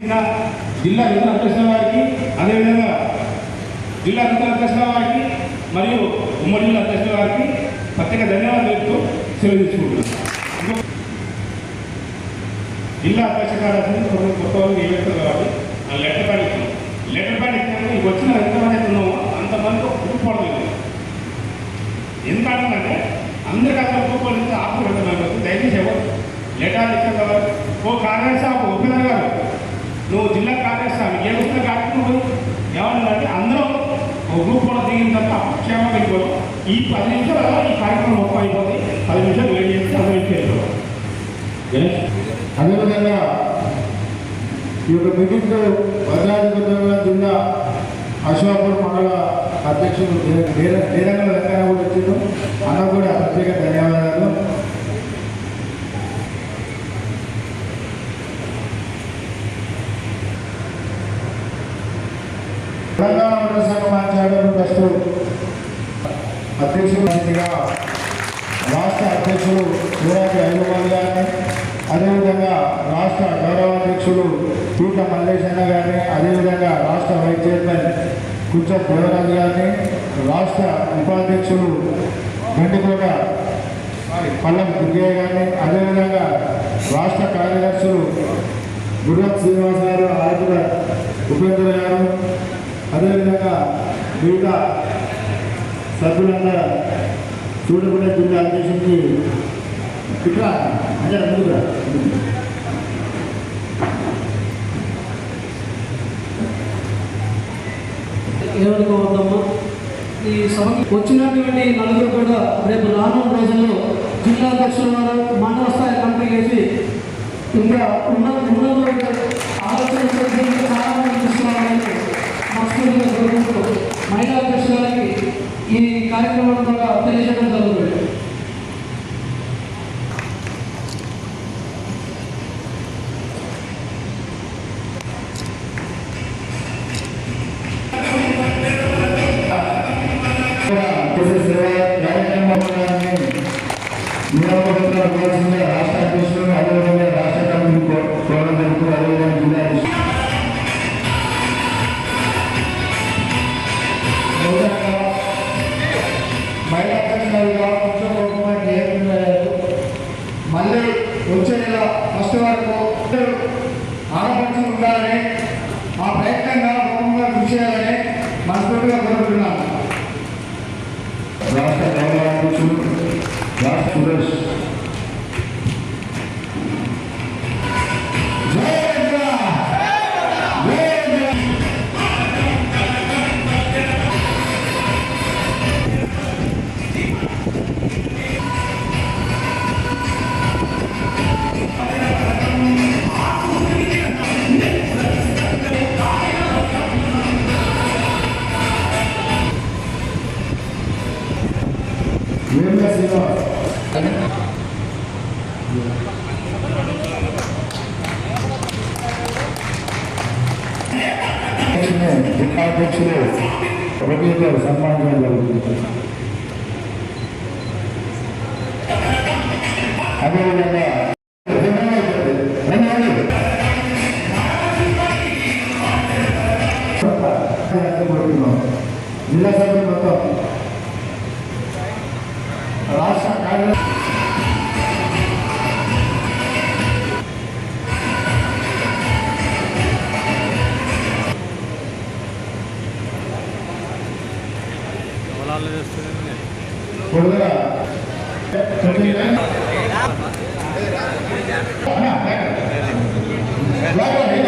జిల్లా రుద్ర కృష్ణ వారికి అదేవిధంగా జిల్లా రుద్ర కృష్ణ వారికి మరియు ఉమ్మడి జిల్లా కృష్ణ వారికి ప్రత్యేక ధన్యవాదాలు చెప్తూ సెలవు తీసుకుంటున్నాను జిల్లా అధ్యక్ష కార్యదర్శి కొన్ని కొత్త వాళ్ళు ఏమవుతారు కాబట్టి ఆ లెటర్ ప్యాడ్ ఇస్తున్నాం లెటర్ ప్యాడ్ ఇచ్చినప్పుడు ఈ వచ్చిన ఎంతమంది అయితే ఉన్నామో అంతమంది ఒప్పుకోవడం ఎంత అంటే అందరికీ అసలు ఒప్పుకోలేదు ఆపు పెడుతున్నారు దయచేసి ఎవరు? లెటర్ ఇచ్చిన తర్వాత ఓ కార్యదర్శి ఆపు ఒప్పుదల గారు నువ్వు జిల్లా కార్యదర్శి ఆమె ఏ వస్తున్న కార్యక్రమం పోయి ఏమన్నారంటే అందరూ ఒక గ్రూప్ కూడా దిగిన తర్వాత క్షేమంగా వెళ్ళిపోతాం ఈ పది నిమిషాల ఈ కార్యక్రమం మొత్తం అయిపోతుంది పది నిమిషాలు వెయిట్ చేసి పది నిమిషాలు అదేవిధంగా ఈ యొక్క మీటింగ్ భద్రాధిపతి జిల్లా అశోకపూర్ మండల అధ్యక్షుడు నీరంగ వెంకయ్య కూడా వచ్చిండు. అన్న కూడా ప్రత్యేక ధన్యవాదాలు. తెలంగాణ మండల సంఘం ఆచార్యులు ట్రస్ట్ అధ్యక్షుడు మంత్రిగా రాష్ట్ర అధ్యక్షులు శివరాజు ఐలవాల్ గారిని అదేవిధంగా రాష్ట్ర గౌరవాధ్యక్షులు పీట మల్లేశన్న గారిని అదేవిధంగా రాష్ట్ర వైస్ చైర్మన్ కుంచ దేవరాజు గారిని రాష్ట్ర ఉపాధ్యక్షులు గండికోట పల్లం దుర్గయ్య గారిని అదేవిధంగా రాష్ట్ర కార్యదర్శులు గుర్రం శ్రీనివాస్ గారు ఆరుద్ర ఉపేంద్ర గారు అదేవిధంగా మిగతా సభ్యులందరూ చూడకుండా జిల్లా అధ్యక్షుడికి ఇట్లా అందరూ ముందుగా ఏమనుకోవద్దమ్మా ఈ సభకి వచ్చినటువంటి నలుగురు కూడా రేపు రానున్న రోజుల్లో జిల్లా అధ్యక్షులు మండల ఈ కూడా తెలియజేయడం జరుగుతుంది రాష్ట్ర ఫస్ట్ వరకు ఆడపడుచు ఉండాలని ఆ ప్రయత్నంగా కుటుంబంగా కృషి చేయాలని మనస్ఫూర్తిగా కోరుకుంటున్నాను. రాష్ట్ర గౌరవాధ్యక్షులు రాష్ట్ర సురేష్ వేముల శ్రీనివాస్ జిల్లాధ్యక్షులు రవి గారు సన్మానించడం జరుగుతుంది అదేవిధంగా జిల్లా సభ్యులు మొత్తం రాష్ట్ర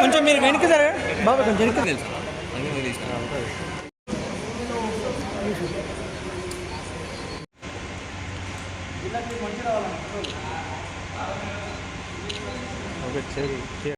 కొంచెం మీరు వెనక్కి సరే బాబా కొంచెం వెనక్కి తెలుసు మంచి రావాలి good city.